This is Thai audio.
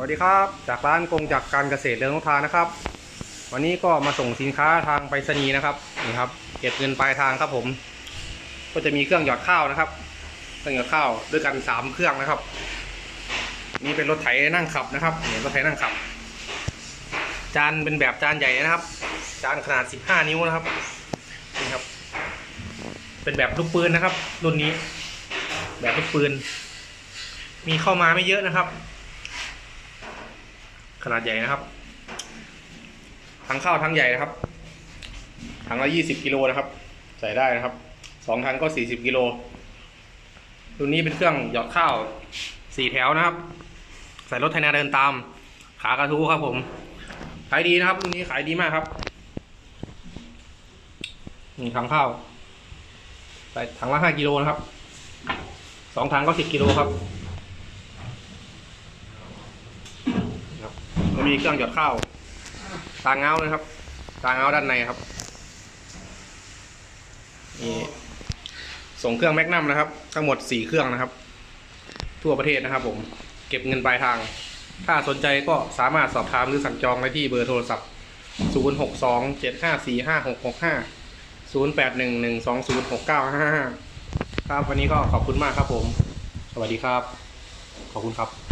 สวัสดีครับ จากร้านกงจากการเกษตรเรืองนกทานะครับ วันนี้ก็มาส่งสินค้าทางไปรษณีย์นะครับนี่ครับเก็บเงินปลายทางครับผม ก็จะมีเครื่องหยอดข้าวนะครับ เครื่องหยอดข้าวด้วยกันสามเครื่องนะครับ นี่เป็นรถไถนั่งขับนะครับเนี่ยรถไถนั่งขับ จานเป็นแบบจานใหญ่นะครับ จานขนาด15นิ้วนะครับนี่ครับ เป็นแบบลูกปืนนะครับ รุ่นนี้ แบบลูกปืน มีเข้ามาไม่เยอะนะครับ ขนาดใหญ่นะครับถังข้าวถังใหญ่นะครับ ถังละยี่สิบกิโลนะครับ ใส่ได้นะครับ สองถังก็สี่สิบกิโลรุ่นนี้เป็นเครื่องหยอดข้าวสี่แถวนะครับ ใส่รถไถนาเดินตาม ขากระทู้ครับผม ขายดีนะครับรุ่นนี้ขายดีมากครับ นี่ถังข้าว ใส่ถังละห้ากิโลนะครับ สองถังก็สิบกิโลครับ ครับแล้วมีเครื่องหยอดข้าวตาเงานะครับ ตาเงาด้านในครับนี่ส่งเครื่องแมกนัมนะครับ ทั้งหมดสี่เครื่องนะครับ ทั่วประเทศนะครับ ผม เก็บเงินปลายทาง ถ้าสนใจก็สามารถสอบถามหรือสั่งจองได้ที่เบอร์โทรศัพท์ 0 6 2 7 5 4 5 6 6 5 0 8 1 1 2 0 6 9 5 5 ครับ วันนี้ก็ขอบคุณมากครับผม สวัสดีครับ ขอบคุณครับ